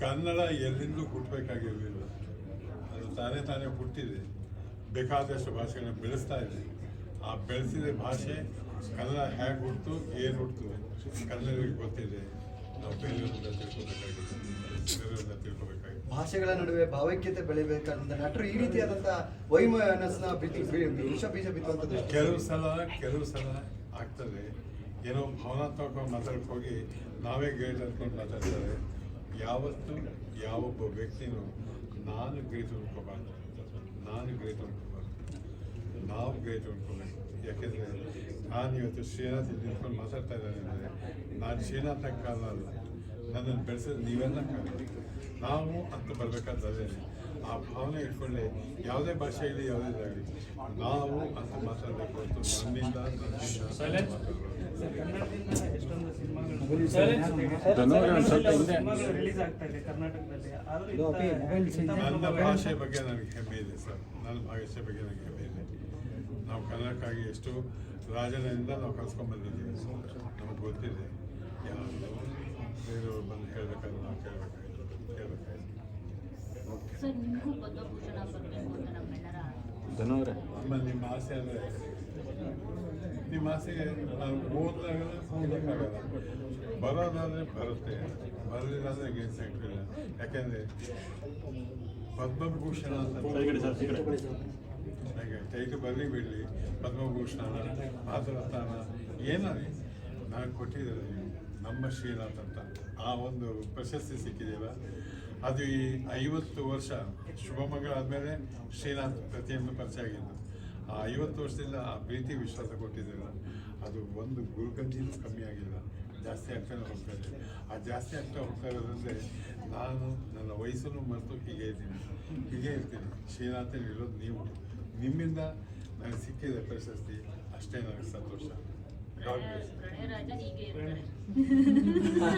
ಕನ್ನಡ ಎಲ್ಲಿಂದಲೂ ಹುಟ್ಟಬೇಕಾಗಿರಲಿಲ್ಲ. ಅದು ತಾನೇ ತಾನೇ ಹುಟ್ಟಿದೆ. ಬೇಕಾದಷ್ಟು ಭಾಷೆಗಳನ್ನ ಬೆಳೆಸ್ತಾ ಇದೆ ಆ ಬೆಳೆಸಿದ ಭಾಷೆ ಕನ್ನಡ ಹೇಗೆ ಹುಟ್ಟು ಏನು ಹುಟ್ಟು ಕನ್ನಡಿಗೆ ಗೊತ್ತಿದೆ. ನಾವು ಬೇರೆಯವರಿಂದ ತಿಳ್ಕೊಬೇಕಾಗಿದೆ. ಬೇರೆಯವರಿಂದ ತಿಳ್ಕೊಬೇಕಾಗಿದೆ. ಭಾಷೆಗಳ ನಡುವೆ ಭಾವೈಕ್ಯತೆ ಬೆಳಿಬೇಕಂತ ನಟರು ಈ ರೀತಿಯಾದಂತಹ ವೈಮನಸ್ನ ಬಿತ್ತಿ ವಿಷ ಬೀಜ ಬಿತ್ತುವಂಥದ್ದು ಕೆಲವು ಸಲ ಕೆಲವು ಸಲ ಆಗ್ತದೆ. ಏನೋ ಭಾವನಾತ್ಮಕ ಮಾತಾಡಕ್ಕೆ ಹೋಗಿ ನಾವೇ ಗೈಡ್ ಅಂದ್ಕೊಂಡು ಮಾತಾಡ್ತಾರೆ. ಯಾವತ್ತು ಯಾವೊಬ್ಬ ವ್ಯಕ್ತಿನೂ ನಾನು ಗ್ರೇಟ್ ಅನ್ಕೋಬಾರ್ದು ನಾನು ಗ್ರೇಟ್ ಅನ್ಕೋಬಾರ್ದು ನಾವು ಗ್ರೇಟ್ ಅನ್ಕೋಬೇಕು ಯಾಕೆಂದರೆ ನಾನು ಇವತ್ತು ಶ್ರೀನಾಥ್ ನಿಂತ್ಕೊಂಡು ಮಾತಾಡ್ತಾ ಅಂದರೆ ನಾನು ಶ್ರೀನಾಥ ಕಾಲ ಅಲ್ಲ. ನನ್ನನ್ನು ಬೆಳೆಸೋದು ನೀವೆಲ್ಲ ಕಾಲ ನಾವು ಅಂತ ಬರಬೇಕಾದ್ರೆ ಆ ಭಾವನೆ ಇಟ್ಕೊಂಡೆ ಯಾವುದೇ ಭಾಷೆ ಆಗಲಿ ಯಾವುದೇ ಆಗಲಿ ನಾವು ಅಂತ ಮಾತಾಡಬೇಕು ಅಂತ ನನ್ನಿಂದ ನನ್ನಿಂದ ರಿಲೀಸ್ ಆಗ್ತಾ ಇದೆ ಕರ್ನಾಟಕದಲ್ಲಿ ಆದ್ರೂ ಮೊಬೈಲ್ ಇಂಥ- ನನ್ನ ಭಾಷೆ ಬಗ್ಗೆ ನನಗೆ ಹೆಮ್ಮೆ ಇದೆ ಸರ್ ನನ್ನ ಭಾಷೆ ಬಗ್ಗೆ ನನಗೆ ಹೆಮ್ಮೆ ಇದೆ ನಾವು ಕನ್ನಡಕ್ಕಾಗಿ ಎಷ್ಟು ರಾಜನಿಂದ ನಾವು ಕಲ್ಸ್ಕೊಂಡ್ ಬಂದಿದ್ದೀವಿ ನಮಗೆ ಗೊತ್ತಿದೆ ಯಾರು ಬೇರೆಯವರು ಬಂದು ಹೇಳಬೇಕಾದ್ರೆ ನಾವು ಕೇಳಬೇಕಾಗಿತ್ತು ಕೇಳಬೇಕಾಗಿತ್ತು ನಿಮ್ಮ ಆಸೆ ಅಂದರೆ ನಿಮ್ಮ ಆಸೆಗೆ ನಾವು ಓದಕ್ಕಾಗಲ್ಲ ಬರೋದಾದರೆ ಬರುತ್ತೆ. ಬರಲಿಲ್ಲ ಅಂದರೆ ಏನು ಸಿಗ್ತಿಲ್ಲ ಯಾಕೆಂದರೆ ಪದ್ಮಭೂಷಣ ಅಂತ ನನಗೆ ಟೈಟ್ ಬರಲಿ ಬಿಡಲಿ. ಪದ್ಮಭೂಷಣ ಮಾತೃಸ್ಥಾನ ಏನಾಗಲಿ ನಾನು ಕೊಟ್ಟಿದ್ದಾರೆ ನಮ್ಮ ಶ್ರೀನಾಥ್ ಅಂತ. ಆ ಒಂದು ಪ್ರಶಸ್ತಿ ಸಿಕ್ಕಿದೆಯಲ್ಲ ಅದು ಈ ಐವತ್ತು ವರ್ಷ ಶುಭಮಂಗಳ ಆದಮೇಲೆ ಶ್ರೀನಾಥ್ ಪ್ರತಿಯೊಂದು ಪರಿಚಯ ಆಗಿದ್ದು. ಆ ಐವತ್ತು ವರ್ಷದಿಂದ ಆ ಪ್ರೀತಿ ವಿಶ್ವಾಸ ಕೊಟ್ಟಿದ್ದೀರ ಅದು ಒಂದು ಗುರುಗಂಜಿನೂ ಕಮ್ಮಿ ಆಗಿಲ್ಲ. ಜಾಸ್ತಿ ಆಗ್ತಾನೆ ಹೋಗ್ತಾ ಇದೆ. ಆ ಜಾಸ್ತಿ ಆಗ್ತಾ ಹೋಗ್ತಾ ಇರೋದಂದರೆ ನಾನು ನನ್ನ ವಯಸ್ಸನ್ನು ಮರೆತು ಹೀಗೆ ಇದ್ದೀನಿ. ಹೀಗೆ ಇರ್ತೀನಿ. ಶ್ರೀನಾಥನ್ ಇರೋದು ನೀವು. ನಿಮ್ಮಿಂದ ನನಗೆ ಸಿಕ್ಕಿದೆ ಪ್ರಶಸ್ತಿ. ಅಷ್ಟೇ ನನಗೆ ಸಂತೋಷ.